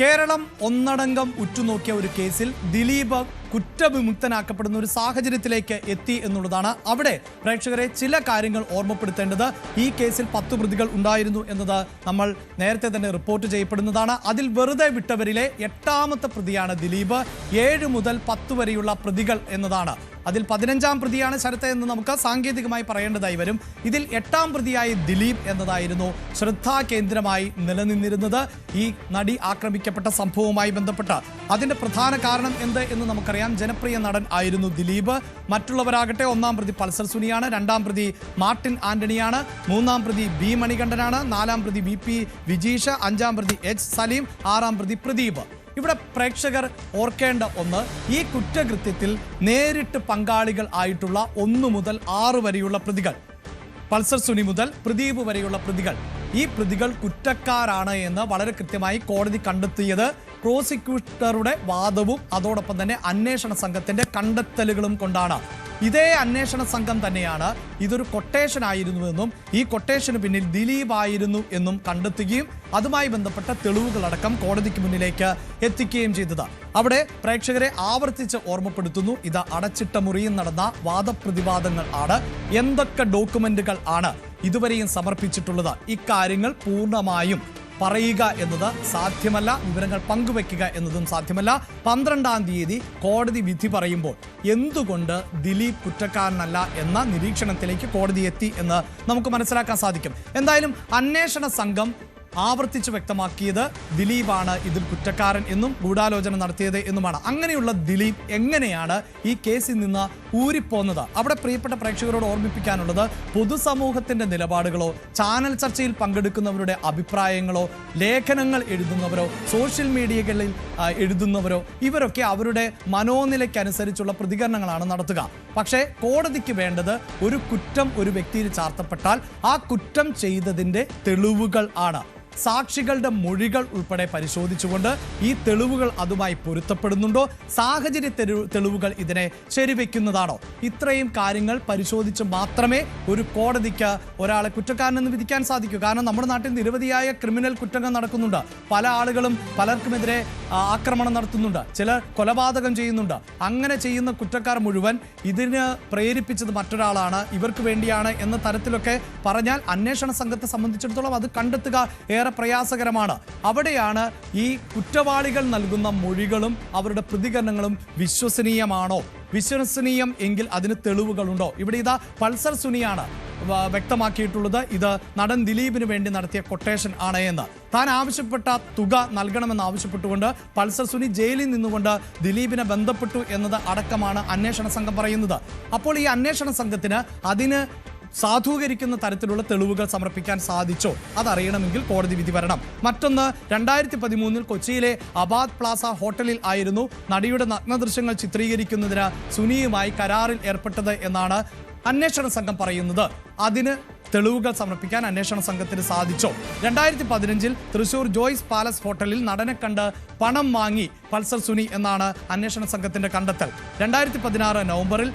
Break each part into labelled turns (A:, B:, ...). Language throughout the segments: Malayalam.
A: കേരളം ഒന്നടങ്കം ഉറ്റുനോക്കിയ ഒരു കേസിൽ ദിലീപ് കുറ്റവിമുക്തനാക്കപ്പെടുന്ന ഒരു സാഹചര്യത്തിലേക്ക് എത്തി എന്നുള്ളതാണ് അവിടെ പ്രേക്ഷകരെ ചില കാര്യങ്ങൾ ഓർമ്മപ്പെടുത്തേണ്ടത്. ഈ കേസിൽ പത്ത് പ്രതികൾ ഉണ്ടായിരുന്നു എന്നത് നമ്മൾ നേരത്തെ തന്നെ റിപ്പോർട്ട് ചെയ്യപ്പെടുന്നതാണ്. അതിൽ വെറുതെ വിട്ടവരിലെ എട്ടാമത്തെ പ്രതിയാണ് ദിലീപ്. ഏഴ് മുതൽ പത്ത് വരെയുള്ള പ്രതികൾ എന്നതാണ്. അതിൽ പതിനഞ്ചാം പ്രതിയാണ് ശരത്ത് എന്ന് നമുക്ക് സാങ്കേതികമായി പറയേണ്ടതായി വരും. ഇതിൽ എട്ടാം പ്രതിയായി ദിലീപ് എന്നതായിരുന്നു ശ്രദ്ധാകേന്ദ്രമായി നിലനിന്നിരുന്നത്. ഈ നടി ആക്രമിക്കപ്പെട്ട സംഭവവുമായി ബന്ധപ്പെട്ട് അതിന്റെ പ്രധാന കാരണം എന്ത് എന്ന് നമുക്കറിയാം. ജനപ്രിയ നടൻ ആയിരുന്നു ദിലീപ്. മറ്റുള്ളവരാകട്ടെ ഒന്നാം പ്രതി പൾസർ സുനിയാണ് രണ്ടാം പ്രതി മാർട്ടിൻ ആന്റണിയാണ് മൂന്നാം പ്രതി ബി മണികണ്ഠനാണ് നാലാം പ്രതി വി പി വിജീഷ് അഞ്ചാം പ്രതി എച്ച് സലീം ആറാം പ്രതി പ്രദീപ്. ഇവിടെ പ്രേക്ഷകർ ഓർക്കേണ്ട ഒന്ന് ഈ കുറ്റകൃത്യത്തിൽ നേരിട്ട് പങ്കാളികൾ ആയിട്ടുള്ള ഒന്നു മുതൽ ആറ് വരെയുള്ള പ്രതികൾ പൾസർ സുനി മുതൽ പ്രദീപ് വരെയുള്ള പ്രതികൾ. ഈ പ്രതികൾ കുറ്റക്കാരാണ് എന്ന് വളരെ കൃത്യമായി കോടതി കണ്ടെത്തിയത്. പ്രോസിക്യൂട്ടറുടെ വാദവും അതോടൊപ്പം തന്നെ അന്വേഷണ സംഘത്തിന്റെ കണ്ടെത്തലുകളും കൊണ്ടാണ്. ഇതേ അന്വേഷണ സംഘം തന്നെയാണ് ഇതൊരു കൊട്ടേഷൻ ആയിരുന്നുവെന്നും ഈ കൊട്ടേഷന് പിന്നിൽ ദിലീപ് ആയിരുന്നു എന്നും കണ്ടെത്തുകയും അതുമായി ബന്ധപ്പെട്ട തെളിവുകളടക്കം കോടതിക്ക് മുന്നിലേക്ക് എത്തിക്കുകയും ചെയ്തത്. അവിടെ പ്രേക്ഷകരെ ആവർത്തിച്ച് ഓർമ്മപ്പെടുത്തുന്നു. ഇത് അടച്ചിട്ട മുറിയിൽ നടന്ന വാദപ്രതിവാദങ്ങൾ ആണ്. എന്തൊക്കെ ഡോക്യുമെന്റുകൾ ആണ് ഇതുവരെയും സമർപ്പിച്ചിട്ടുള്ളത്? ഇക്കാര്യങ്ങൾ പൂർണമായും പറയുക എന്നത് സാധ്യമല്ല വിവരങ്ങൾ പങ്കുവെക്കുക എന്നതും സാധ്യമല്ല. പന്ത്രണ്ടാം തീയതി കോടതി വിധി പറയുമ്പോൾ എന്തുകൊണ്ട് ദിലീപ് കുറ്റക്കാരനല്ല എന്ന നിരീക്ഷണത്തിലേക്ക് കോടതി എത്തി എന്ന് നമുക്ക് മനസ്സിലാക്കാൻ സാധിക്കും. എന്തായാലും അന്വേഷണ സംഘം ആവർത്തിച്ച് വ്യക്തമാക്കിയത് ദിലീപാണ് ഇതിൽ കുറ്റക്കാരൻ എന്നും ഗൂഢാലോചന നടത്തിയത് എന്നുമാണ്. അങ്ങനെയുള്ള ദിലീപ് എങ്ങനെയാണ് ഈ കേസിൽ നിന്ന് ഊരിപ്പോന്നത്? അവിടെ പ്രിയപ്പെട്ട പ്രേക്ഷകരോട് ഓർമ്മിപ്പിക്കാനുള്ളത് പൊതുസമൂഹത്തിന്റെ നിലപാടുകളോ ചാനൽ ചർച്ചയിൽ പങ്കെടുക്കുന്നവരുടെ അഭിപ്രായങ്ങളോ ലേഖനങ്ങൾ എഴുതുന്നവരോ സോഷ്യൽ മീഡിയകളിൽ എഴുതുന്നവരോ ഇവരൊക്കെ അവരുടെ മനോനിലയ്ക്കനുസരിച്ചുള്ള പ്രതികരണങ്ങളാണ് നടത്തുക. പക്ഷേ കോടതിക്ക് വേണ്ടത് ഒരു കുറ്റം ഒരു വ്യക്തിയിൽ ചാർത്തപ്പെട്ടാൽ ആ കുറ്റം ചെയ്തതിന്റെ തെളിവുകൾ ആണ്. സാക്ഷികളുടെ മൊഴികൾ ഉൾപ്പെടെ പരിശോധിച്ചുകൊണ്ട് ഈ തെളിവുകൾ അതുമായി പൊരുത്തപ്പെടുന്നുണ്ടോ? സാഹചര്യ തെളിവുകൾ ഇതിനെ ശരിവെക്കുന്നതാണോ? ഇത്രയും കാര്യങ്ങൾ പരിശോധിച്ച് മാത്രമേ ഒരു കോടതിക്ക് ഒരാളെ കുറ്റക്കാരനെന്ന് വിധിക്കാൻ സാധിക്കൂ. കാരണം നമ്മുടെ നാട്ടിൽ നിരവധിയായ ക്രിമിനൽ കുറ്റങ്ങൾ നടക്കുന്നുണ്ട്. പല ആളുകളും പലർക്കുമെതിരെ ആക്രമണം നടത്തുന്നുണ്ട്. ചിലർ കൊലപാതകം ചെയ്യുന്നുണ്ട്. അങ്ങനെ ചെയ്യുന്ന കുറ്റക്കാർ മുഴുവൻ ഇതിന് പ്രേരിപ്പിച്ചത് മറ്റൊരാളാണ്. ഇവർക്ക് വേണ്ടിയാണ് എന്ന തരത്തിലൊക്കെ പറഞ്ഞാൽ അന്വേഷണ സംഘത്തെ സംബന്ധിച്ചിടത്തോളം അത് കണ്ടെത്തുക ഏറെ പ്രയാസകരമാണ്. അവിടെയാണ് ഈ കുറ്റവാളികൾ നൽകുന്ന മൊഴികളും അവരുടെ പ്രതികരണങ്ങളും വിശ്വസനീയമാണോ? വിശ്വസനീയം എങ്കിൽ അതിന് തെളിവുകളുണ്ടോ? ഇവിടെ ഇതാ പൾസർ സുനിയാണ് വ്യക്തമാക്കിയിട്ടുള്ളത്. ഇത് നടൻ ദിലീപിന് വേണ്ടി നടത്തിയ കൊട്ടേഷൻ ആണ് എന്ന്. താൻ ആവശ്യപ്പെട്ട തുക നൽകണമെന്ന് ആവശ്യപ്പെട്ടുകൊണ്ട് പൾസർ സുനി ജയിലിൽ നിന്നുകൊണ്ട് ദിലീപിനെ ബന്ധപ്പെട്ടു എന്നത് അടക്കമാണ് അന്വേഷണ സംഘം പറയുന്നത്. അപ്പോൾ ഈ അന്വേഷണ സംഘത്തിന് അതിന് സാധൂകരിക്കുന്ന തരത്തിലുള്ള തെളിവുകൾ സമർപ്പിക്കാൻ സാധിച്ചോ? അതറിയണമെങ്കിൽ കോടതി വിധി വരണം. മറ്റൊന്ന് രണ്ടായിരത്തി പതിമൂന്നിൽ കൊച്ചിയിലെ അബാദ് പ്ലാസ ഹോട്ടലിൽ ആയിരുന്നു നടിയുടെ നഗ്നദൃശ്യങ്ങൾ ചിത്രീകരിക്കുന്നതിന് സുനിയുമായി കരാറിൽ ഏർപ്പെട്ടത് എന്നാണ് അന്വേഷണ സംഘം പറയുന്നത്. അതിന് തെളിവുകൾ സമർപ്പിക്കാൻ അന്വേഷണ സംഘത്തിന് സാധിച്ചോ? രണ്ടായിരത്തി പതിനഞ്ചിൽ തൃശൂർ ജോയ്സ് പാലസ് ഹോട്ടലിൽ നടനെ കണ്ട് പണം വാങ്ങി പൾസർ സുനി എന്നാണ് അന്വേഷണ സംഘത്തിന്റെ കണ്ടെത്തൽ. രണ്ടായിരത്തി പതിനാറ് നവംബറിൽ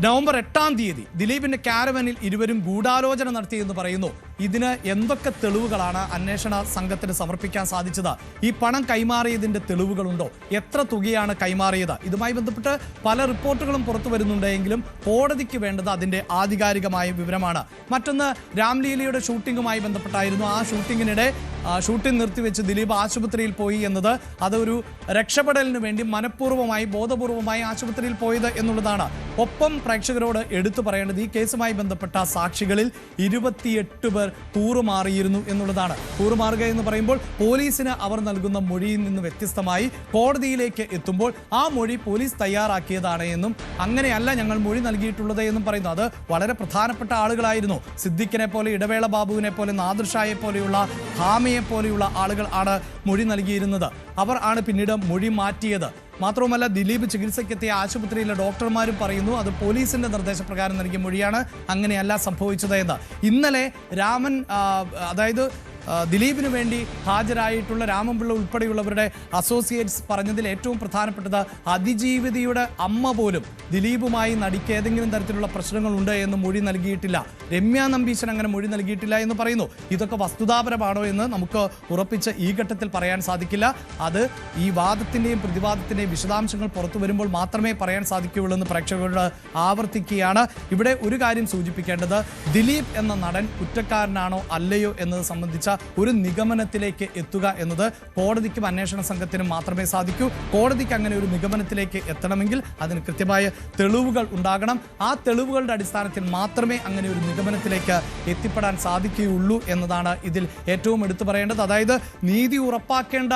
A: നവംബർ എട്ടാം തീയതി ദിലീപിന്റെ കാരവനിൽ ഇരുവരും ഗൂഢാലോചന നടത്തിയെന്ന് പറയുന്നു. ഇതിന് എന്തൊക്കെ തെളിവുകളാണ് അന്വേഷണ സംഘത്തിന് സമർപ്പിക്കാൻ സാധിച്ചത്? ഈ പണം കൈമാറിയതിന്റെ തെളിവുകളുണ്ടോ? എത്ര തുകയാണ് കൈമാറിയത്? ഇതുമായി ബന്ധപ്പെട്ട് പല റിപ്പോർട്ടുകളും പുറത്തു വരുന്നുണ്ടെങ്കിലും കോടതിക്ക് വേണ്ടത് അതിന്റെ ആധികാരികമായ വിവരമാണ്. മറ്റൊന്ന് രാംലീലയുടെ ഷൂട്ടിങ്ങുമായി ബന്ധപ്പെട്ടായിരുന്നു. ആ ഷൂട്ടിങ്ങിനിടെ ഷൂട്ടിംഗ് നിർത്തിവെച്ച് ദിലീപ് ആശുപത്രിയിൽ പോയി എന്നത് അതൊരു രക്ഷപ്പെടലിന് വേണ്ടി മനഃപൂർവമായി ബോധപൂർവമായി ആശുപത്രിയിൽ പോയത് എന്നുള്ളതാണ്. ഒപ്പം പ്രേക്ഷകരോട് എടുത്തു പറയേണ്ടത് ഈ കേസുമായി ബന്ധപ്പെട്ട സാക്ഷികളിൽ ഇരുപത്തിയെട്ട് പേർ കൂറുമാറിയിരുന്നു എന്നുള്ളതാണ്. കൂറുമാറുക എന്ന് പറയുമ്പോൾ പോലീസിന് അവർ നൽകുന്ന മൊഴിയിൽ നിന്ന് വ്യത്യസ്തമായി കോടതിയിലേക്ക് എത്തുമ്പോൾ ആ മൊഴി പോലീസ് തയ്യാറാക്കിയതാണ് എന്നും അങ്ങനെയല്ല ഞങ്ങൾ മൊഴി നൽകിയിട്ടുള്ളത് എന്നും പറയുന്നു. അത് വളരെ പ്രധാനപ്പെട്ട ആളുകളായിരുന്നു. സിദ്ദിഖിനെ പോലെ ഇടവേള ബാബുവിനെ പോലെ നാദൃഷായെ പോലെയുള്ള ഹാമയെ പോലെയുള്ള ആളുകൾ ആണ് മൊഴി നൽകിയിരുന്നത്. അവർ ആണ് പിന്നീട് മൊഴി മാറ്റിയത്. മാത്രവുമല്ല ദിലീപ് ചികിത്സയ്ക്കെത്തിയ ആശുപത്രിയിലെ ഡോക്ടർമാരും പറയുന്നു അത് പോലീസിന്റെ നിർദ്ദേശപ്രകാരം നൽകിയ മൊഴിയാണ് അങ്ങനെയല്ല സംഭവിച്ചത് എന്ന്. ഇന്നലെ രാമൻ അതായത് ദിലീപിന് വേണ്ടി ഹാജരായിട്ടുള്ള രാമൻപിള്ള ഉൾപ്പെടെയുള്ളവരുടെ അസോസിയേറ്റ്സ് പറഞ്ഞതിൽ ഏറ്റവും പ്രധാനപ്പെട്ടത് അതിജീവിതയുടെ അമ്മ പോലും ദിലീപുമായി നടിക്ക് ഏതെങ്കിലും തരത്തിലുള്ള പ്രശ്നങ്ങളുണ്ട് എന്ന് മൊഴി നൽകിയിട്ടില്ല. രമ്യ നമ്പീശൻ അങ്ങനെ മൊഴി നൽകിയിട്ടില്ല എന്ന് പറയുന്നു. ഇതൊക്കെ വസ്തുതാപരമാണോ എന്ന് നമുക്ക് ഉറപ്പിച്ച് ഈ ഘട്ടത്തിൽ പറയാൻ സാധിക്കില്ല. അത് ഈ വാദത്തിന്റെയും പ്രതിവാദത്തിന്റെയും വിശദാംശങ്ങൾ പുറത്തു വരുമ്പോൾ മാത്രമേ പറയാൻ സാധിക്കുകയുള്ളൂ എന്ന് പ്രേക്ഷകരോട് ആവർത്തിക്കുകയാണ്. ഇവിടെ ഒരു കാര്യം സൂചിപ്പിക്കേണ്ടത് ദിലീപ് എന്ന നടൻ കുറ്റക്കാരനാണോ അല്ലയോ എന്നത് സംബന്ധിച്ച ഒരു നിഗമനത്തിലേക്ക് എത്തുക എന്നത് കോടതിക്കും അന്വേഷണ സംഘത്തിനും മാത്രമേ സാധിക്കൂ. കോടതിക്ക് അങ്ങനെ ഒരു നിഗമനത്തിലേക്ക് എത്തണമെങ്കിൽ അതിന് കൃത്യമായ തെളിവുകൾ ഉണ്ടാകണം. ആ തെളിവുകളുടെ അടിസ്ഥാനത്തിൽ മാത്രമേ അങ്ങനെ ഒരു നിഗമനത്തിലേക്ക് എത്തിപ്പെടാൻ സാധിക്കുകയുള്ളൂ എന്നതാണ് ഇതിൽ ഏറ്റവും എടുത്തു പറയേണ്ടത്. അതായത് നീതി ഉറപ്പാക്കേണ്ട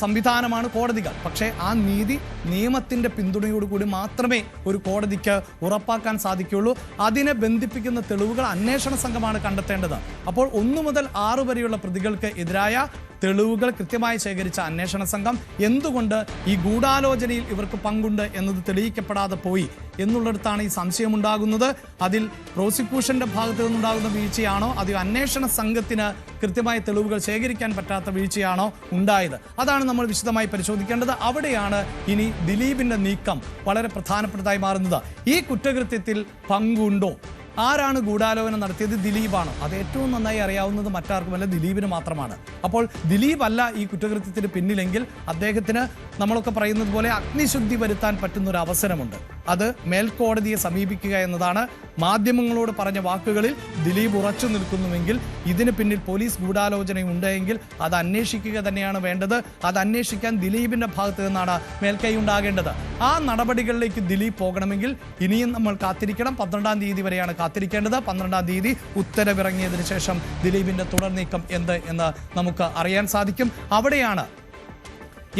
A: സംവിധാനമാണ് കോടതികൾ. പക്ഷേ ആ നീതി നിയമത്തിന്റെ പിന്തുണയോടുകൂടി മാത്രമേ ഒരു കോടതിക്ക് ഉറപ്പാക്കാൻ സാധിക്കുകയുള്ളൂ. അതിനെ ബന്ധിപ്പിക്കുന്ന തെളിവുകൾ അന്വേഷണ സംഘമാണ് കണ്ടെത്തേണ്ടത്. അപ്പോൾ ഒന്നു മുതൽ ആറു വരെയുള്ള പ്രതികൾക്ക് എതിരായ തെളിവുകൾ കൃത്യമായി ശേഖരിച്ച അന്വേഷണ സംഘം എന്തുകൊണ്ട് ഈ ഗൂഢാലോചനയിൽ ഇവർക്ക് പങ്കുണ്ട് എന്നത് തെളിയിക്കപ്പെടാതെ പോയി എന്നുള്ളിടത്താണ് ഈ സംശയമുണ്ടാകുന്നത്. അതിൽ പ്രോസിക്യൂഷന്റെ ഭാഗത്ത് നിന്നുണ്ടാകുന്ന വീഴ്ചയാണോ? അതോ അന്വേഷണ സംഘത്തിന് കൃത്യമായ തെളിവുകൾ ശേഖരിക്കാൻ പറ്റാത്ത വീഴ്ചയാണോ ഉണ്ടായത്? അതാണ് നമ്മൾ വിശദമായി പരിശോധിക്കേണ്ടത്. അവിടെയാണ് ഇനി ദിലീപിന്റെ നീക്കം വളരെ പ്രധാനപ്പെട്ടതായി മാറുന്നത്. ഈ കുറ്റകൃത്യത്തിൽ പങ്കുണ്ടോ? ആരാണ് ഗൂഢാലോചന നടത്തിയത്? ദിലീപാണ്. അത് ഏറ്റവും നന്നായി അറിയാവുന്നത് മറ്റാർക്കുമല്ല ദിലീപിന് മാത്രമാണ്. അപ്പോൾ ദിലീപ് അല്ല ഈ കുറ്റകൃത്യത്തിന് പിന്നിലെങ്കിൽ അദ്ദേഹത്തിന് നമ്മളൊക്കെ പറയുന്നത് പോലെ അഗ്നിശുദ്ധി വരുത്താൻ പറ്റുന്ന ഒരു അവസരമുണ്ട്. അത് മേൽക്കോടതിയെ സമീപിക്കുക എന്നതാണ് മാധ്യമങ്ങളോട് പറഞ്ഞ വാക്കുകളിൽ ദിലീപ് ഉറച്ചു നിൽക്കുന്നുവെങ്കിൽ ഇതിന് പിന്നിൽ പോലീസ് ഗൂഢാലോചന ഉണ്ടെങ്കിൽ അത് അന്വേഷിക്കുക തന്നെയാണ് വേണ്ടത്. അത് അന്വേഷിക്കാൻ ദിലീപിന്റെ ഭാഗത്ത് നിന്നാണ് മേൽക്കൈ ഉണ്ടാകേണ്ടത്. ആ നടപടികളിലേക്ക് ദിലീപ് പോകണമെങ്കിൽ ഇനിയും നമ്മൾ കാത്തിരിക്കണം. പന്ത്രണ്ടാം തീയതി വരെയാണ് കാത്തിരിക്കേണ്ടത്. പന്ത്രണ്ടാം തീയതി ഉത്തരവിറങ്ങിയതിന് ശേഷം ദിലീപിന്റെ തുടർ നീക്കം എന്ത് എന്ന് നമുക്ക് അറിയാൻ സാധിക്കും. അവിടെയാണ്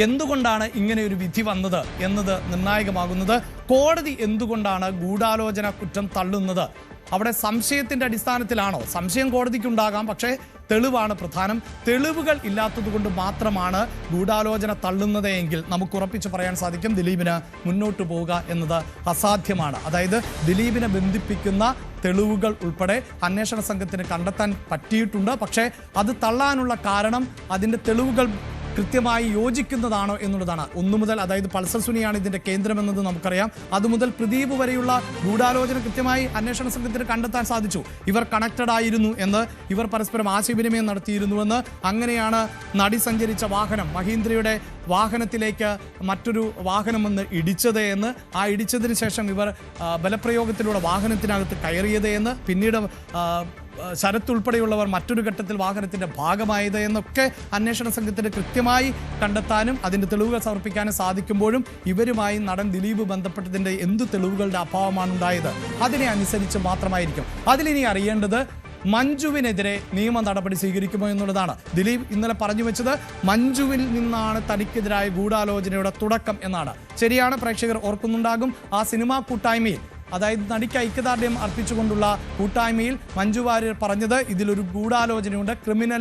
A: എന്തുകൊണ്ടാണ് ഇങ്ങനെ ഒരു വിധി വന്നത് എന്നത് നിർണായകമാകുന്നത്. കോടതി എന്തുകൊണ്ടാണ് ഗൂഢാലോചന കുറ്റം തള്ളുന്നത്? അവിടെ സംശയത്തിന്റെ അടിസ്ഥാനത്തിലാണോ? സംശയം കോടതിക്കുണ്ടാകാം പക്ഷേ തെളിവാണ് പ്രധാനം. തെളിവുകൾ ഇല്ലാത്തതുകൊണ്ട് മാത്രമാണ് ഗൂഢാലോചന തള്ളുന്നത് എങ്കിൽ നമുക്ക് ഉറപ്പിച്ച് പറയാൻ സാധിക്കും ദിലീപിന് മുന്നോട്ട് പോവുക എന്നത് അസാധ്യമാണ്. അതായത് ദിലീപിനെ ബന്ധിപ്പിക്കുന്ന തെളിവുകൾ ഉൾപ്പെടെ അന്വേഷണ സംഘത്തിന് കണ്ടെത്താൻ പറ്റിയിട്ടുണ്ട്. പക്ഷേ അത് തള്ളാനുള്ള കാരണം അതിന്റെ തെളിവുകൾ കൃത്യമായി യോജിക്കുന്നതാണോ എന്നുള്ളതാണ്. ഒന്നു മുതൽ അതായത് പൾസർ സുനിയാണ് ഇതിന്റെ കേന്ദ്രമെന്നത് നമുക്കറിയാം. അതുമുതൽ പ്രദീപ് വരെയുള്ള ഗൂഢാലോചന കൃത്യമായി അന്വേഷണ സംഘത്തിന് കണ്ടെത്താൻ സാധിച്ചു. ഇവർ കണക്റ്റഡ് ആയിരുന്നു എന്ന് ഇവർ പരസ്പരം ആശയവിനിമയം നടത്തിയിരുന്നുവെന്ന്. അങ്ങനെയാണ് നടി സഞ്ചരിച്ച വാഹനം മഹീന്ദ്രയുടെ വാഹനത്തിലേക്ക് മറ്റൊരു വാഹനം വന്ന് ഇടിച്ചത് എന്ന്. ആ ഇടിച്ചതിന് ശേഷം ഇവർ ബലപ്രയോഗത്തിലൂടെ വാഹനത്തിനകത്ത് കയറിയത് എന്ന്. പിന്നീട് ശരത്ത് ഉൾപ്പെടെയുള്ളവർ മറ്റൊരു ഘട്ടത്തിൽ വാഹനത്തിന്റെ ഭാഗമായത് എന്നൊക്കെ അന്വേഷണ സംഘത്തിന് കൃത്യമായി കണ്ടെത്താനും അതിന്റെ തെളിവുകൾ സമർപ്പിക്കാനും സാധിക്കുമ്പോഴും ഇവരുമായി നടൻ ദിലീപ് ബന്ധപ്പെട്ടതിന്റെ എന്ത് തെളിവുകളുടെ അഭാവമാണ് ഉണ്ടായത് അതിനെ അനുസരിച്ച് മാത്രമായിരിക്കും. അതിലിനി അറിയേണ്ടത് മഞ്ജുവിനെതിരെ നിയമ നടപടി സ്വീകരിക്കുമോ എന്നുള്ളതാണ്. ദിലീപ് ഇന്നലെ പറഞ്ഞു വെച്ചത് മഞ്ജുവിൽ നിന്നാണ് തനിക്കെതിരായ ഗൂഢാലോചനയുടെ തുടക്കം എന്നാണ്. ശരിയാണ് പ്രേക്ഷകർ ഓർക്കുന്നുണ്ടാകും ആ സിനിമാ കൂട്ടായ്മയിൽ അതായത് നടിക്ക് ഐക്യദാർഢ്യം അർപ്പിച്ചുകൊണ്ടുള്ള കൂട്ടായ്മയിൽ മഞ്ജു വാര്യർ പറഞ്ഞത് ഇതിലൊരു ഗൂഢാലോചനയുണ്ട്. ക്രിമിനൽ